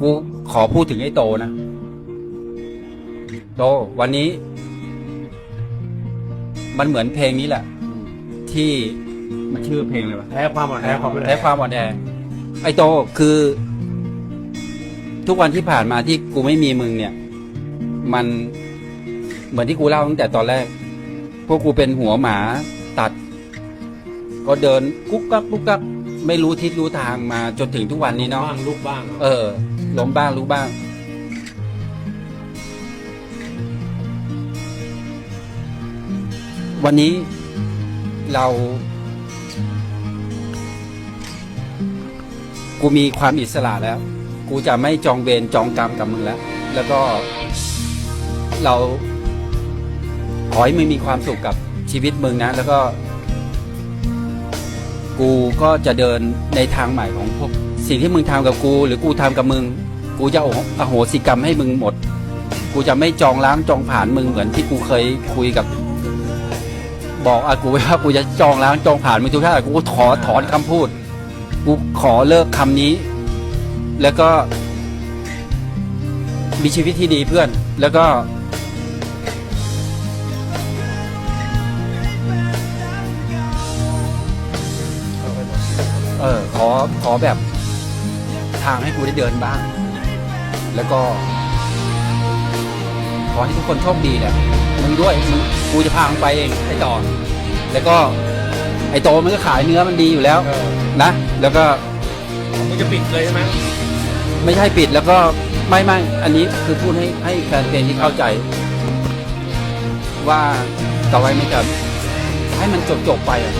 กูขอพูดถึงไอ้โตนะ โต วันนี้ มันเหมือนเพลงนี้แหละ ที่มันชื่อเพลงอะไรวะแพ้ความอ่อนแอความแพ้ความอ่อนแอไอ้โตคือ ทุกวันที่ผ่านมาที่กูไม่มีมึงเนี่ย มันเหมือนที่กูเล่าตั้งแต่ตอนแรก พวกกูเป็นหัวหมาตัด ก็เดินกุ๊กกักกุ๊กกัก ไม่รู้ทิศรู้ทางมาจนถึงทุกวันนี้เนาะ บ้างลุกบ้างเออล้มบ้างรู้บ้าง วันนี้เรา กูมีความอิสระแล้ว กูจะไม่จองเวรจองกรรมกับมึงแล้ว แล้วก็เราขอให้มึงมีความสุขกับชีวิตมึงนะ แล้วก็ กูก็จะเดินในทางใหม่ของพวกสิ่งที่มึงทำกับกู หรือกูทำกับมึง กูจะอโหสิกรรมให้มึงหมด กูจะไม่จองล้างจองผ่านมึงเหมือนที่กูเคยคุยกับ บอกอากูไว้ว่ากูจะจองล้างจองผ่านมึงทุกท่ากูขอถอนคำพูด กูขอเลิกคำนี้ แล้วก็ มีชีวิตที่ดีเพื่อน แล้วก็ เออขอขอแบบทางให้กูได้เดินบ้าง แล้วก็ ขอให้ทุกคนโชคดีแหละมึงด้วยมึงกูจะพามึงไปเองไอ้ต่อแล้วก็ ไอ้โตมันก็ขายเนื้อมันดีอยู่แล้วเออนะ แล้วก็มึงจะปิดเลยใช่ไหมไม่ใช่ปิดแล้วก็ไม่ไม่อันนี้คือพูดให้ให้แฟนเพลงที่เข้าใจ ว่าต่อไปมันจะให้มันจบจบๆไปอะ